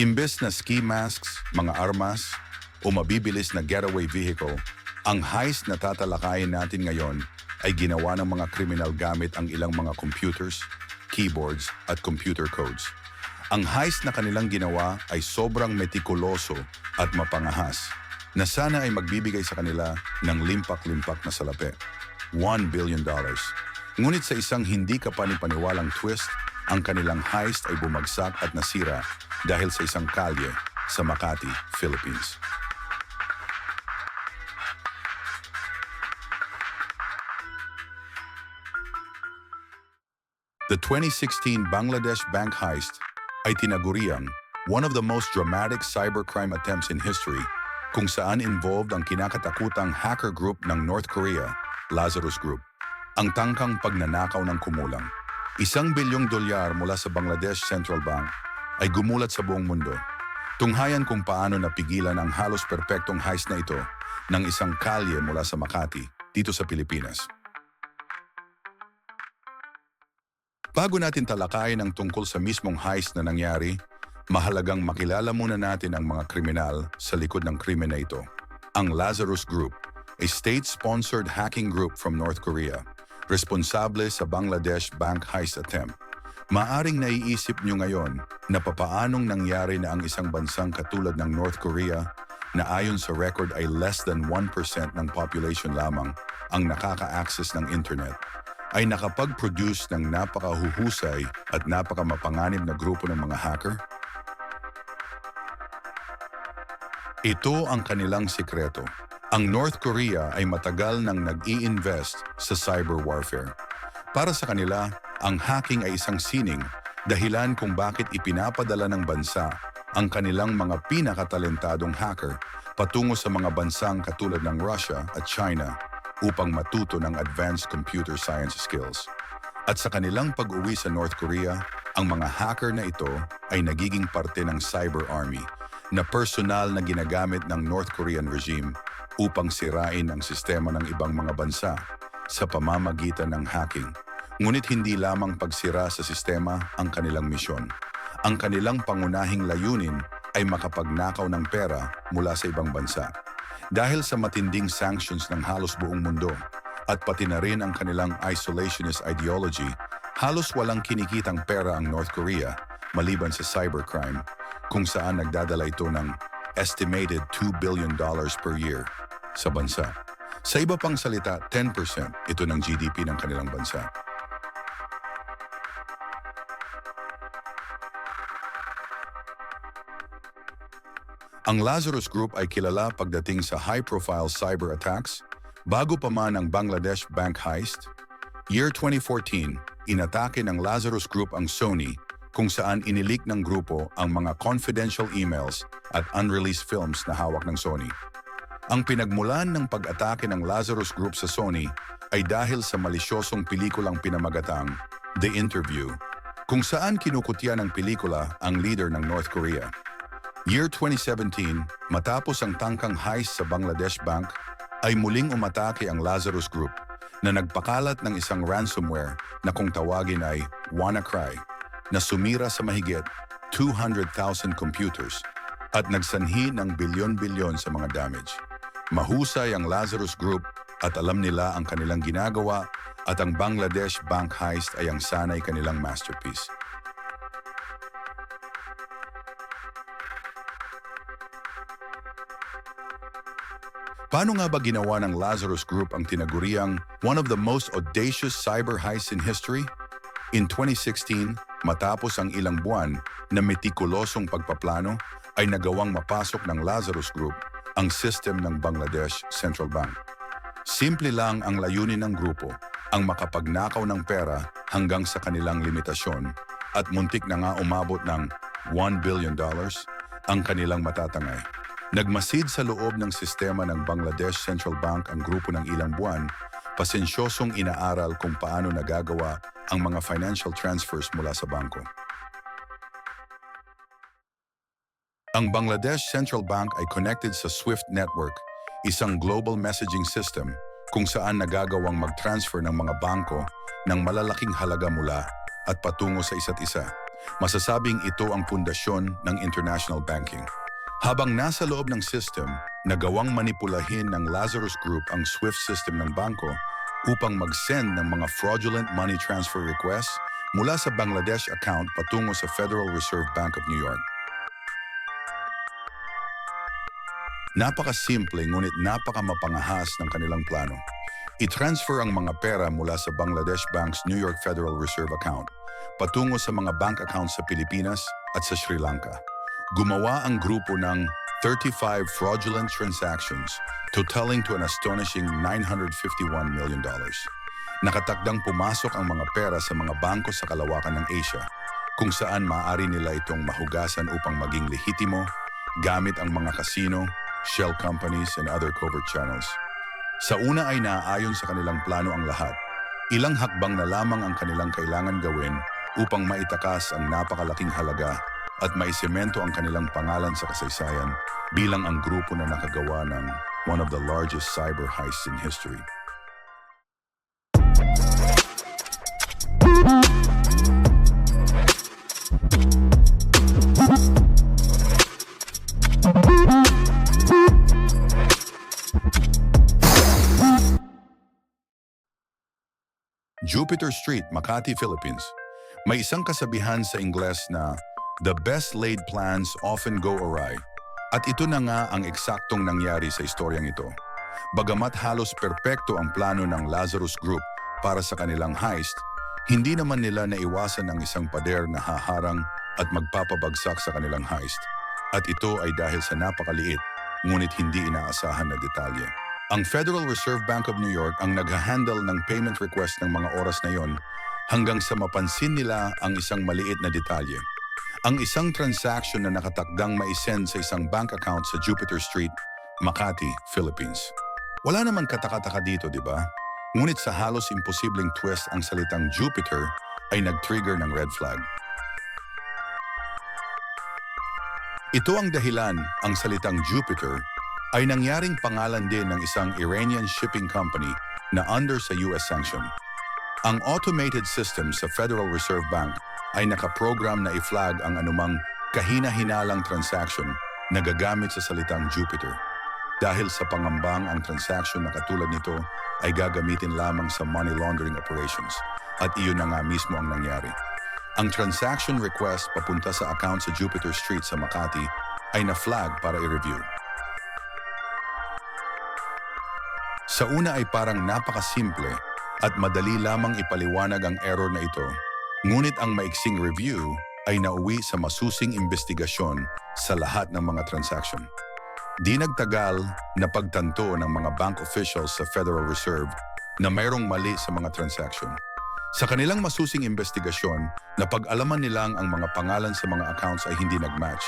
Imbes na ski masks, mga armas, o mabibilis na getaway vehicle, ang heist na tatalakayin natin ngayon ay ginawa ng mga kriminal gamit ang ilang mga computers, keyboards, at computer codes. Ang heist na kanilang ginawa ay sobrang metikuloso at mapangahas na sana ay magbibigay sa kanila ng limpak-limpak na salapi. $1 billion. Ngunit sa isang hindi kapanipaniwalang twist, ang kanilang heist ay bumagsak at nasira dahil sa isang kalye sa Makati, Philippines. The 2016 Bangladesh bank heist ay tinaguriang one of the most dramatic cybercrime attempts in history kung saan involved ang kinakatakutang hacker group ng North Korea, Lazarus Group. Ang tangkang pagnanakaw ng kumulang. Isang bilyong dolyar mula sa Bangladesh Central Bank ay gumulat sa buong mundo. Tunghayan kung paano napigilan ang halos perpektong heist na ito ng isang kalye mula sa Makati dito sa Pilipinas. Bago natin talakayin ang tungkol sa mismong heist na nangyari, mahalagang makilala muna natin ang mga kriminal sa likod ng krimen na ito. Ang Lazarus Group, a state-sponsored hacking group from North Korea, responsable sa Bangladesh bank heist attempt. Maaring naiisip nyo ngayon na papaanong nangyari na ang isang bansang katulad ng North Korea na ayon sa record ay less than 1% ng population lamang ang nakaka-access ng internet ay nakapag-produce ng napakahuhusay at napakamapanganib na grupo ng mga hacker? Ito ang kanilang sikreto. Ang North Korea ay matagal nang nag-i-invest sa cyber warfare. Para sa kanila, ang hacking ay isang sining dahilan kung bakit ipinapadala ng bansa ang kanilang mga pinakatalentadong hacker patungo sa mga bansang katulad ng Russia at China upang matuto ng advanced computer science skills. At sa kanilang pag-uwi sa North Korea, ang mga hacker na ito ay nagiging parte ng cyber army na personal na ginagamit ng North Korean regime upang sirain ang sistema ng ibang mga bansa sa pamamagitan ng hacking. Ngunit hindi lamang pagsira sa sistema ang kanilang misyon. Ang kanilang pangunahing layunin ay makapagnakaw ng pera mula sa ibang bansa. Dahil sa matinding sanctions ng halos buong mundo at pati na rin ang kanilang isolationist ideology, halos walang kinikitang pera ang North Korea maliban sa cybercrime kung saan nagdadala ito ng estimated $2 billion per year sa bansa. Sa iba pang salita, 10% ito ng GDP ng kanilang bansa. Ang Lazarus Group ay kilala pagdating sa high-profile cyber attacks bago pa man ang Bangladesh bank heist. Year 2014, inatake ng Lazarus Group ang Sony kung saan inilik ng grupo ang mga confidential emails at unreleased films na hawak ng Sony. Ang pinagmulan ng pag-atake ng Lazarus Group sa Sony ay dahil sa malisyosong pelikulang pinamagatang The Interview, kung saan kinukutya ng pelikula ang leader ng North Korea. Year 2017, matapos ang tangkang heist sa Bangladesh Bank, ay muling umatake ang Lazarus Group na nagpakalat ng isang ransomware na kung tawagin ay WannaCry na sumira sa mahigit 200,000 computers at nagsanhi ng bilyon-bilyon sa mga damage. Mahusay ang Lazarus Group at alam nila ang kanilang ginagawa at ang Bangladesh bank heist ay ang sanay kanilang masterpiece. Paano nga ba ginawa ng Lazarus Group ang tinaguriang one of the most audacious cyber heists in history? In 2016, matapos ang ilang buwan na metikulosong pagpaplano, ay nagawang mapasok ng Lazarus Group ang system ng Bangladesh Central Bank. Simple lang ang layunin ng grupo, ang makapagnakaw ng pera hanggang sa kanilang limitasyon at muntik na nga umabot ng $1 billion ang kanilang matatangay. Nagmasid sa loob ng sistema ng Bangladesh Central Bank ang grupo ng ilang buwan, pasensyosong inaaral kung paano nagagawa ang mga financial transfers mula sa bangko. Ang Bangladesh Central Bank ay connected sa SWIFT network, isang global messaging system kung saan nagagawang mag-transfer ng mga bangko ng malalaking halaga mula at patungo sa isa't isa. Masasabing ito ang pundasyon ng international banking. Habang nasa loob ng system, nagawang manipulahin ng Lazarus Group ang SWIFT system ng bangko upang mag-send ng mga fraudulent money transfer requests mula sa Bangladesh account patungo sa Federal Reserve Bank of New York. Napakasimple ngunit napakamapangahas ng kanilang plano. I-transfer ang mga pera mula sa Bangladesh Bank's New York Federal Reserve account patungo sa mga bank accounts sa Pilipinas at sa Sri Lanka. Gumawa ang grupo ng 35 fraudulent transactions totaling to an astonishing $951 million. Nakatakdang pumasok ang mga pera sa mga bangko sa kalawakan ng Asia kung saan maaari nila itong mahugasan upang maging lehitimo gamit ang mga casino, shell companies, and other covert channels. Sa una ay naaayon sa kanilang plano ang lahat. Ilang hakbang na lamang ang kanilang kailangan gawin upang maitakas ang napakalaking halaga at maisemento ang kanilang pangalan sa kasaysayan bilang ang grupo na nakagawa ng one of the largest cyber heists in history. Jupiter Street, Makati, Philippines. May isang kasabihan sa Ingles na The best laid plans often go awry. At ito na nga ang eksaktong nangyari sa istoryang ito. Bagamat halos perpekto ang plano ng Lazarus Group para sa kanilang heist, hindi naman nila naiwasan ang isang pader na haharang at magpapabagsak sa kanilang heist. At ito ay dahil sa napakaliit, ngunit hindi inaasahan na detalye. Ang Federal Reserve Bank of New York ang nag-handle ng payment request ng mga oras na yon hanggang sa mapansin nila ang isang maliit na detalye. Ang isang transaction na nakatakdang maisend sa isang bank account sa Jupiter Street, Makati, Philippines. Wala naman katakataka dito, di ba? Ngunit sa halos imposibleng twist ang salitang Jupiter ay nag-trigger ng red flag. Ito ang dahilan ang salitang Jupiter ay nangyaring pangalan din ng isang Iranian shipping company na under sa US sanction. Ang automated system sa Federal Reserve Bank ay nakaprogram na i-flag ang anumang kahina-hinalang transaction na gagamit sa salitang Jupiter. Dahil sa pangambang ang transaction na katulad nito ay gagamitin lamang sa money laundering operations. At iyon na nga mismo ang nangyari. Ang transaction request papunta sa account sa Jupiter Street sa Makati ay na-flag para i-review. Sa una ay parang napakasimple at madali lamang ipaliwanag ang error na ito. Ngunit ang maiksing review ay nauwi sa masusing investigasyon sa lahat ng mga transaction. Di nagtagal na pagtanto ng mga bank officials sa Federal Reserve na mayroong mali sa mga transaction. Sa kanilang masusing investigasyon, napag-alaman nilang ang mga pangalan sa mga accounts ay hindi nagmatch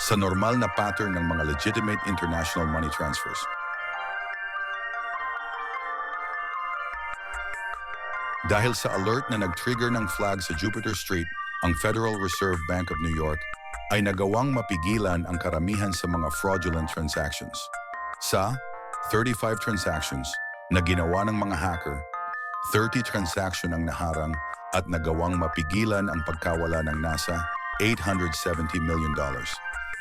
sa normal na pattern ng mga legitimate international money transfers. Dahil sa alert na nag-trigger ng flag sa Jupiter Street, ang Federal Reserve Bank of New York ay nagawang mapigilan ang karamihan sa mga fraudulent transactions. Sa 35 transactions na ginawa ng mga hacker, 30 transaction ang naharang at nagawang mapigilan ang pagkawala ng NASA $870 million.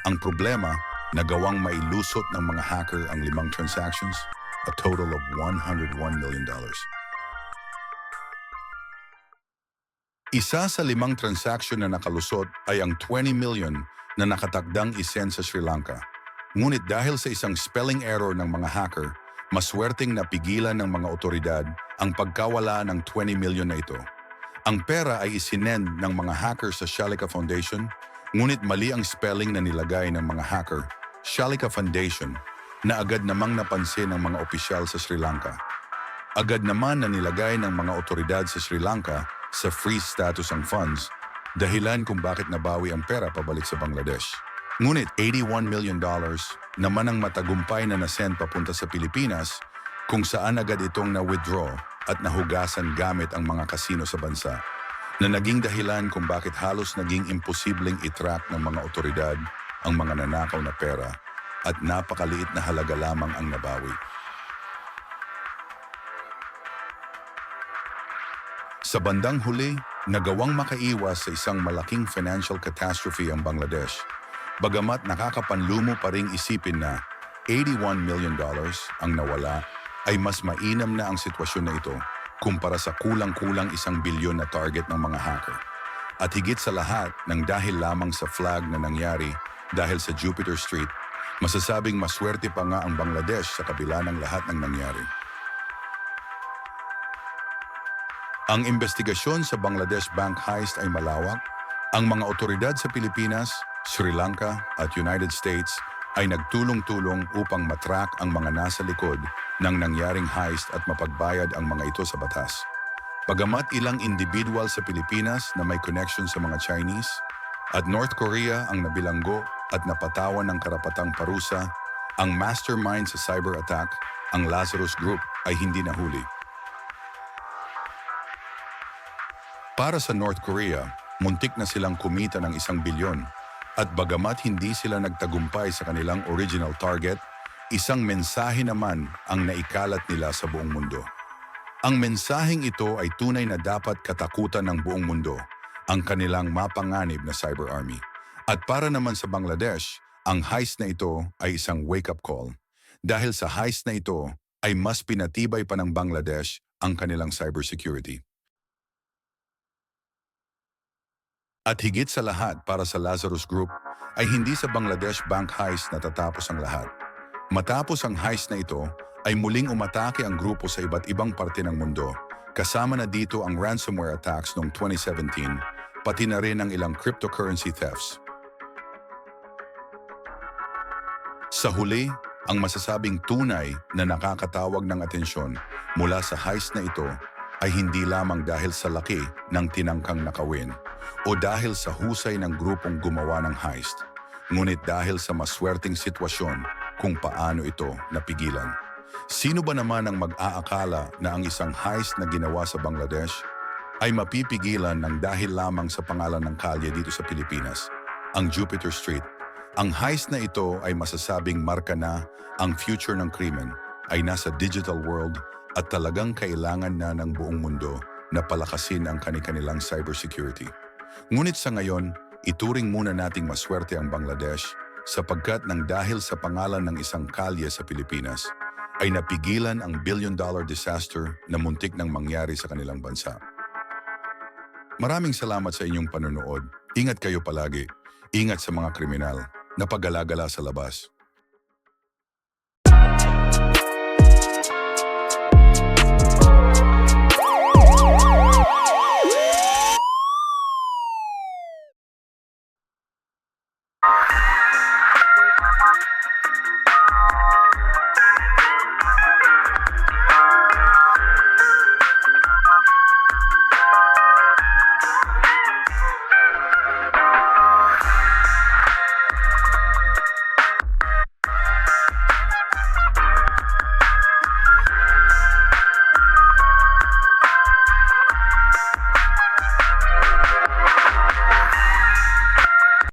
Ang problema, nagawang mailusot ng mga hacker ang limang transactions, a total of $101 million. Isa sa limang transaction na nakalusot ay ang 20 million na nakatakdang isend sa Sri Lanka. Ngunit dahil sa isang spelling error ng mga hacker, maswerteng napigilan ng mga otoridad ang pagkawala ng 20 million na ito. Ang pera ay isinend ng mga hacker sa Shalika Foundation, ngunit mali ang spelling na nilagay ng mga hacker, Shalika Foundation, na agad namang napansin ng mga opisyal sa Sri Lanka. Agad naman na nilagay ng mga otoridad sa Sri Lanka sa freeze status ang funds, dahilan kung bakit nabawi ang pera pabalik sa Bangladesh. Ngunit $81 million naman ang matagumpay na nasend papunta sa Pilipinas kung saan agad itong na-withdraw at nahugasan gamit ang mga kasino sa bansa na naging dahilan kung bakit halos naging imposibleng itrack ng mga otoridad ang mga nanakaw na pera at napakaliit na halaga lamang ang nabawi. Sa bandang huli, nagawang makaiwas sa isang malaking financial catastrophe ang Bangladesh. Bagamat nakakapanlumo pa ring isipin na 81 million dollars ang nawala, ay mas mainam na ang sitwasyon na ito kumpara sa kulang-kulang isang bilyon na target ng mga hacker. At higit sa lahat ng dahil lamang sa flag na nangyari dahil sa Jupiter Street, masasabing maswerte pa nga ang Bangladesh sa kabila ng lahat ng nangyari. Ang investigasyon sa Bangladesh Bank Heist ay malawak. Ang mga otoridad sa Pilipinas, Sri Lanka at United States ay nagtulong-tulong upang matrack ang mga nasa likod ng nangyaring heist at mapagbayad ang mga ito sa batas. Bagamat ilang individual sa Pilipinas na may connection sa mga Chinese at North Korea ang nabilanggo at napatawan ng karapatang parusa, ang mastermind sa cyber attack, ang Lazarus Group, ay hindi nahuli. Para sa North Korea, muntik na silang kumita ng isang bilyon at bagamat hindi sila nagtagumpay sa kanilang original target, isang mensahe naman ang naikalat nila sa buong mundo. Ang mensaheng ito ay tunay na dapat katakutan ng buong mundo, ang kanilang mapanganib na cyber army. At para naman sa Bangladesh, ang heist na ito ay isang wake-up call. Dahil sa heist na ito ay mas pinatibay pa ng Bangladesh ang kanilang cybersecurity. At higit sa lahat para sa Lazarus Group ay hindi sa Bangladesh bank heist natatapos ang lahat. Matapos ang heist na ito ay muling umatake ang grupo sa iba't ibang parte ng mundo. Kasama na dito ang ransomware attacks noong 2017, pati na rin ang ilang cryptocurrency thefts. Sa huli, ang masasabing tunay na nakakatawag ng atensyon mula sa heist na ito ay hindi lamang dahil sa laki ng tinangkang nakawin o dahil sa husay ng grupong gumawa ng heist, ngunit dahil sa maswerteng sitwasyon kung paano ito napigilan. Sino ba naman ang mag-aakala na ang isang heist na ginawa sa Bangladesh ay mapipigilan ng dahil lamang sa pangalan ng kalye dito sa Pilipinas, ang Jupiter Street. Ang heist na ito ay masasabing marka na ang future ng krimen ay nasa digital world at talagang kailangan na ng buong mundo na palakasin ang kanilang cybersecurity. Ngunit sa ngayon, ituring muna nating maswerte ang Bangladesh sapagkat nang dahil sa pangalan ng isang kalye sa Pilipinas, ay napigilan ang billion-dollar disaster na muntik nang mangyari sa kanilang bansa. Maraming salamat sa inyong panonood. Ingat kayo palagi. Ingat sa mga kriminal na paggalagala sa labas.